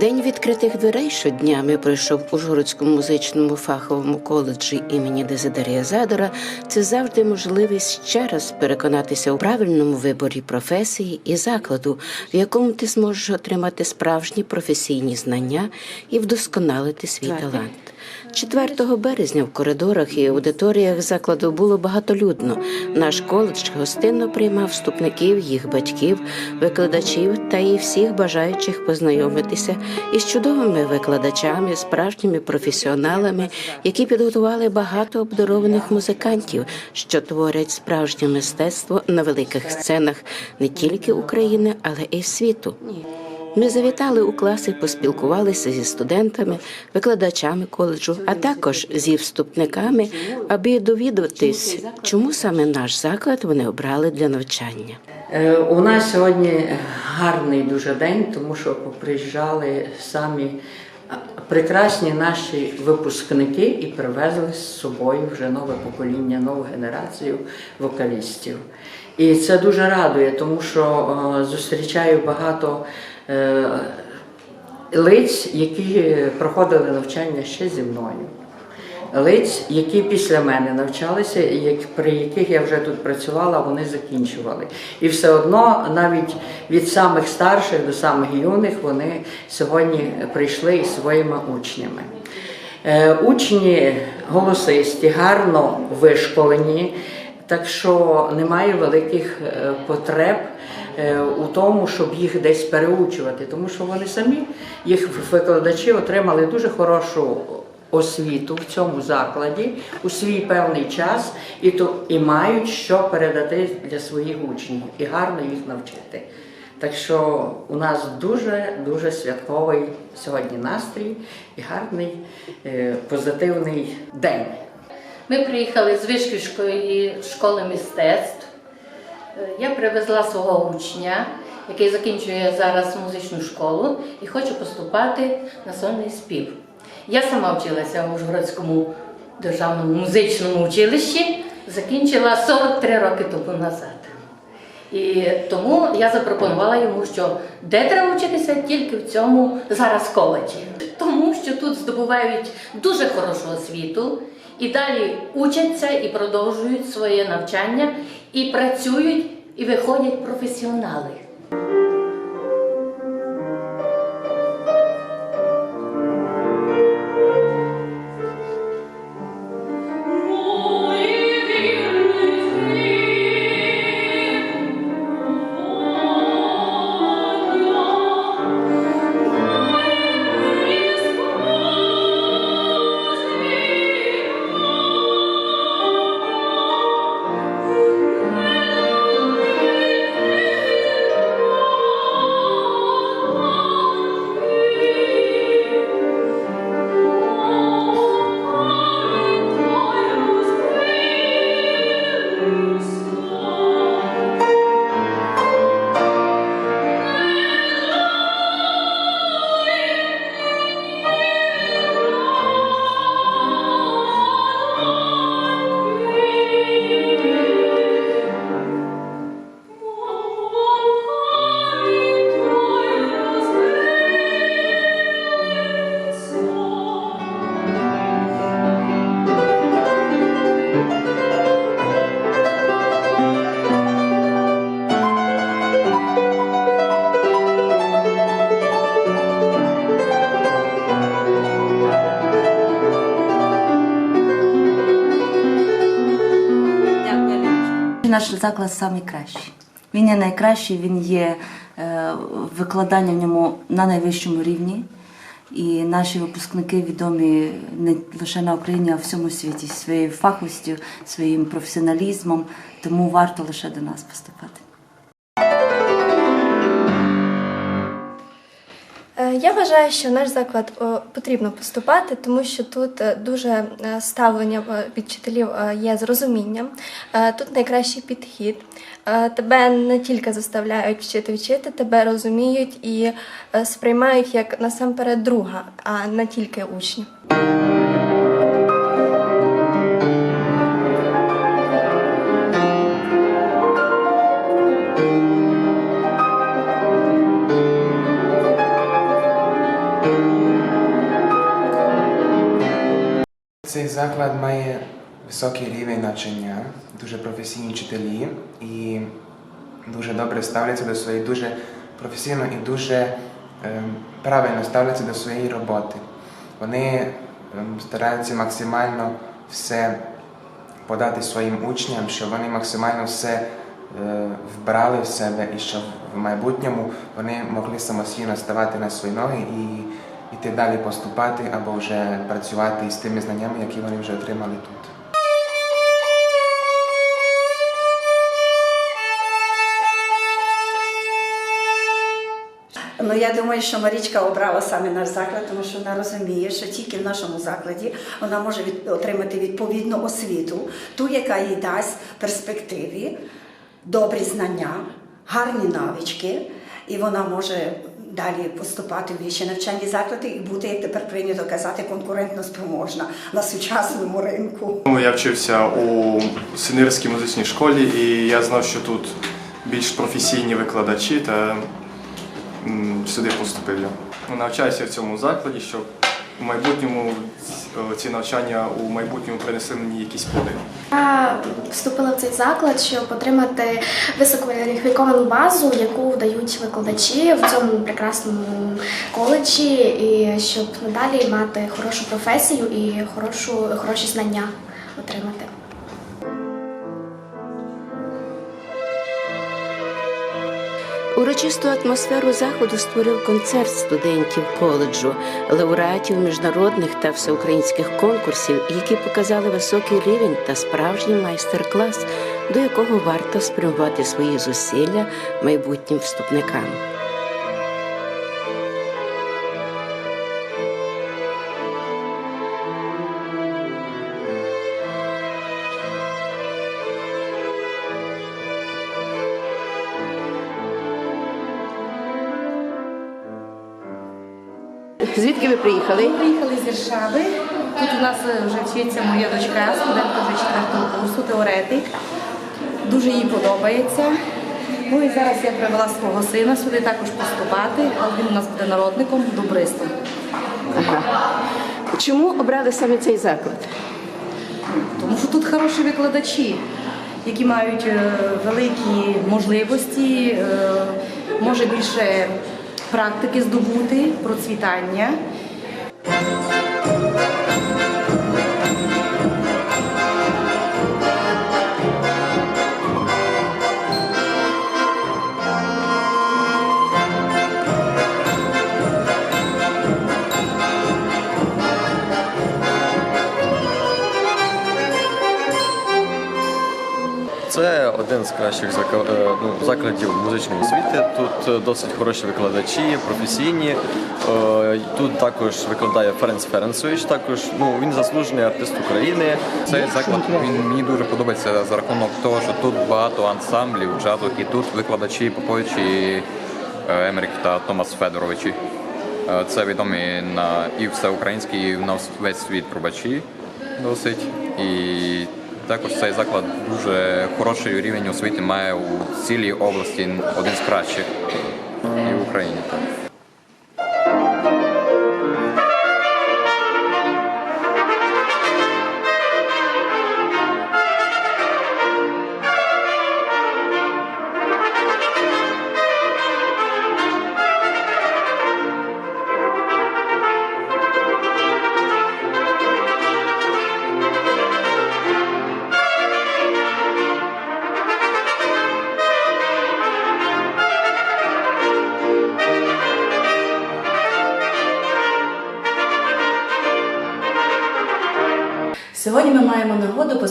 День відкритих дверей щоднями пройшов у Ужгородському музичному фаховому коледжі імені Дезидерія Задора. Це завжди можливість ще раз переконатися у правильному виборі професії і закладу, в якому ти зможеш отримати справжні професійні знання і вдосконалити свій талант. 4 березня в коридорах і аудиторіях закладу було багатолюдно. Наш коледж гостинно приймав вступників, їх батьків, викладачів та і всіх бажаючих познайомитися із чудовими викладачами, справжніми професіоналами, які підготували багато обдарованих музикантів, що творять справжнє мистецтво на великих сценах не тільки України, але й світу. Ми завітали у класи, поспілкувалися зі студентами, викладачами коледжу, а також зі вступниками, аби довідатись, чому саме наш заклад вони обрали для навчання. Е, У нас сьогодні гарний дуже день, тому що приїжджали самі прекрасні наші випускники і привезли з собою вже нове покоління, нову генерацію вокалістів. І це дуже радує, тому що е, зустрічаю багато лиць, які проходили навчання ще зі мною лиць, які після мене навчалися, при яких я вже тут працювала, вони закінчували. І все одно, навіть від самих старших до самих юних, вони сьогодні прийшли із своїми учнями. Е, Учні голосисті, гарно вишколені, так що немає великих е, потреб е, у тому, щоб їх десь переучувати, тому що вони самі, їх викладачі, отримали дуже хорошу освіту в цьому закладі у свій певний час і то і мають що передати для своїх учнів і гарно їх навчити. Так що у нас дуже дуже святковий сьогодні настрій і гарний е, позитивний день. Ми приїхали з Вишківської школи мистецтв. Я привезла свого учня, який закінчує зараз музичну школу і хоче поступати на сольний спів. Я сама вчилася в Ужгородському державному музичному училищі, закінчила 43 роки тому назад. І тому я запропонувала йому, що де треба вчитися тільки в цьому зараз коледжі. Тому що тут здобувають дуже хорошу освіту і далі учаться і продовжують своє навчання, і працюють, і виходять професіонали. Наш заклад найкращий. Він є найкращий, він є е, викладання в ньому на найвищому рівні. І наші випускники відомі не лише на Україні, а в всьому світі своєю фаховістю, своїм професіоналізмом. Тому варто лише до нас поступати. Я вважаю, що в наш заклад потрібно поступати, тому що тут е, дуже е, ставлення е, від вчителів е, є з розумінням. Е, Тут найкращий підхід. Е, Тебе не тільки заставляють вчити вчити, тебе розуміють і е, сприймають як насамперед друга, а не тільки учня. Заклад має високий рівень навчання, дуже професійні вчителі і дуже добре ставляться до своєї, дуже професійно і дуже правильно ставляться до своєї роботи. Вони стараються максимально все подати своїм учням, щоб вони максимально все вбрали в себе і щоб в майбутньому вони могли самостійно ставати на свої ноги і йти далі поступати або вже працювати з тими знаннями, які вони вже отримали тут. Ну я думаю, що Марічка обрала саме наш заклад, тому що вона розуміє, що тільки в нашому закладі вона може від, отримати відповідну освіту, ту, яка їй дасть перспективі, добрі знання, гарні навички, і вона може далі поступати в вищі навчальні заклади і бути, як тепер прийнято казати, конкурентно спроможна на сучасному ринку. Я вчився у Синирській музичній школі, і я знав, що тут більш професійні викладачі, та сюди поступив я. Навчаюся в цьому закладі, щоб у майбутньому ці навчання у майбутньому принесли мені якісь плоди. Я вступила в цей заклад, щоб отримати висококваліфіковану базу, яку дають викладачі в цьому прекрасному коледжі, і щоб надалі мати хорошу професію і хорошу, хороші знання отримати. Урочисту атмосферу заходу створив концерт студентів коледжу, лауреатів міжнародних та всеукраїнських конкурсів, які показали високий рівень та справжній майстер-клас, до якого варто спрямувати свої зусилля майбутнім вступникам. Звідки ви приїхали? Ми приїхали з Варшави. Тут у нас е, вже вчиться моя дочка, студентка вже четвертого курсу, теоретик. Дуже їй подобається. Ну і зараз я привела свого сина сюди також поступати, але він у нас буде народником, добристом. Чому обрали саме цей заклад? Тому що тут хороші викладачі, які мають е, великі можливості, е, може більше практики здобути, процвітання. Один з кращих зака- е, ну, закладів музичної освіти. Тут е, досить хороші викладачі, професійні. Е, Тут також викладає Ференц Ференцович, також ну, він заслужений артист України. Цей заклад він мені дуже подобається за рахунок того, що тут багато ансамблів джазу, і тут викладачі Попович і е, Емерік та Томас Федоровичі. Це відомі на і всеукраїнські, і на весь світ трубачі досить. І також цей заклад дуже хороший рівень освіти має у цілій області один з кращих і в Україні.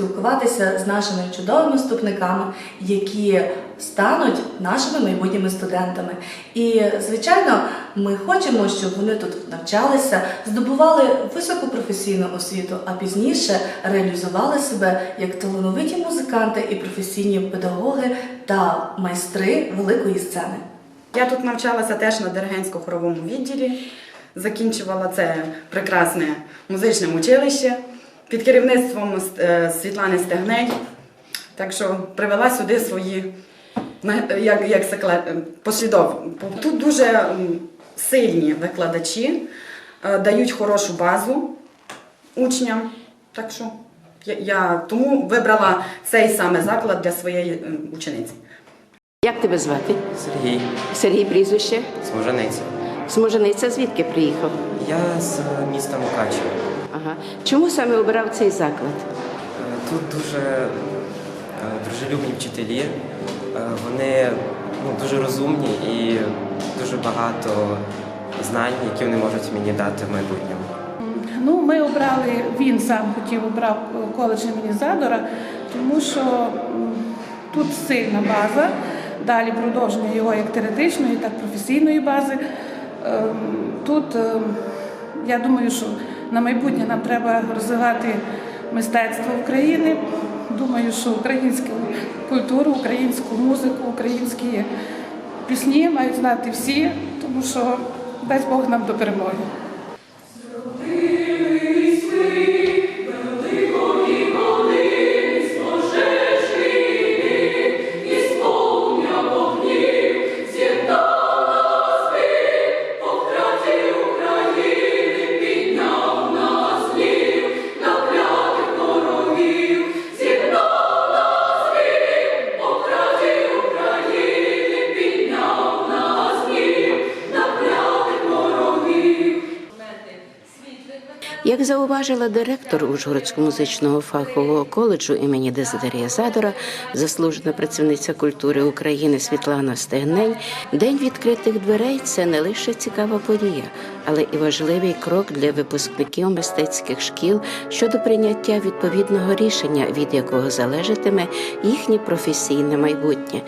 Поспілкуватися з нашими чудовими вступниками, які стануть нашими майбутніми студентами. І, звичайно, ми хочемо, щоб вони тут навчалися, здобували високу професійну освіту, а пізніше реалізували себе як талановиті музиканти і професійні педагоги та майстри великої сцени. Я тут навчалася теж на диригентсько-хоровому відділі, закінчувала це прекрасне музичне училище під керівництвом е, Світлани Стегней. Так що привела сюди свої як, як секле- послідов. Тут дуже сильні викладачі, е, дають хорошу базу учням. Так що я, я тому вибрала цей саме заклад для своєї учениці. Як тебе звати? Сергій Сергій прізвище? Смужаниця. Зможениця, звідки приїхав? Я з міста Мукачево. Ага. Чому саме обрав цей заклад? Е, Тут дуже е, дружелюбні вчителі. Е, Вони ну, дуже розумні і дуже багато знань, які вони можуть мені дати в майбутньому. Ну, ми обрали, він сам хотів обрав коледж імені Задора, тому що тут сильна база, далі продовження його як теоретичної, так і професійної бази. Ем, Тут ем, я думаю, що на майбутнє нам треба розвивати мистецтво України. Думаю, що українську культуру, українську музику, українські пісні мають знати всі, тому що дасть Бог нам до перемоги. Зауважила директор Ужгородського музичного фахового коледжу імені Дезидерія Задора, заслужена працівниця культури України Світлана Стегнень, день відкритих дверей це не лише цікава подія, але і важливий крок для випускників мистецьких шкіл щодо прийняття відповідного рішення, від якого залежатиме їхнє професійне майбутнє.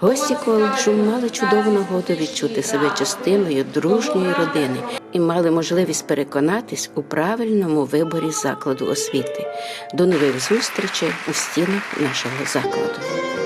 Гості коледжу мали чудову нагоду відчути себе частиною дружньої родини і мали можливість переконатись у правильному виборі закладу освіти. До нових зустрічей у стінах нашого закладу.